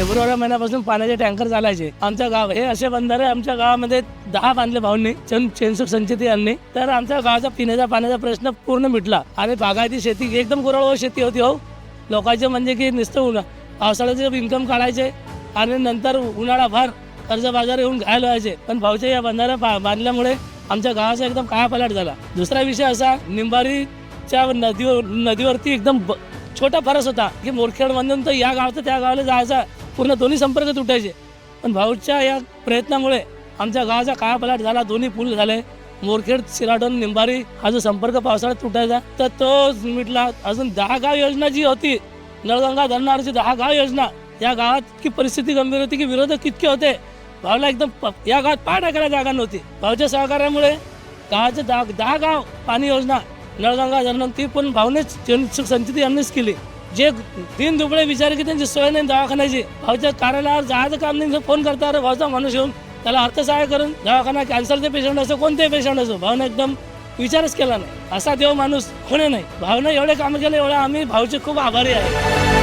February महिन्यापासून पाण्याचे tanker चालायचे. आमच्या गाव हे असे बंधारे आमच्या गावामध्ये दहा बांधले भाऊंनी चंद चेनसुख संचिती यांनी. तर आमच्या गावाचा पिण्याचा पाण्याचा प्रश्न पूर्ण मिटला. आणि बागायती शेती एकदम कोरडवाहू शेती होती हो. लोकांचे म्हणजे की नुसतं उन्हा पावसाळ्याचे इन्कम काढायचे आणि नंतर उन्हाळाभर कर्ज बाजार येऊन घायला व्हायचे पण भाऊच्या या बंधाऱ्या बांधल्यामुळे आमच्या गावाचा एकदम कायापालट झाला. दुसरा विषय असा निंबारीच्या नदीवर नदीवरती एकदम ब- छोटा फरस होता की मोरखेडमधून तर या गावाचं त्या गावाला जायचा. पूर्ण दोन्ही संपर्क तुटायचे. पण भाऊच्या या प्रयत्नामुळे आमच्या गावाचा कायापलाट झाला दोन्ही पूल झाले. मोरखेड सिराडोन निंबारी हा जो संपर्क पावसाळ्यात तुटायचा तर तो मिटला. अजून दहा गाव योजना जी होती नळगंगा धरणारची दहा गाव योजना या गावात इतकी परिस्थिती गंभीर होती की विरोधक इतके होते. भाऊला एकदम प- या गावात पाय टाकायला जागा नव्हती. भाऊच्या सहकार्यामुळे गावाचे दहा दहा गाव पाणी योजना नळगंगा धरण ती पण भाऊनेच संचिती यांनीच केली. जे तीन दुबळे विचार की त्यांची सोय नाही दवाखान्याची. भाऊच्या कार्यालयावर जायचं काम नाही फोन करता अरे भाऊचा माणूस येऊन त्याला अर्थसहाय्य करून दवाखाना कॅन्सरचे पेशंट असो कोणतेही पेशंट असो भाऊने एकदम विचारच केला नाही. असा देव माणूस कोणी नाही. भाऊने एवढे कामं केले एवढे आम्ही भाऊचे खूप आभारी आहे.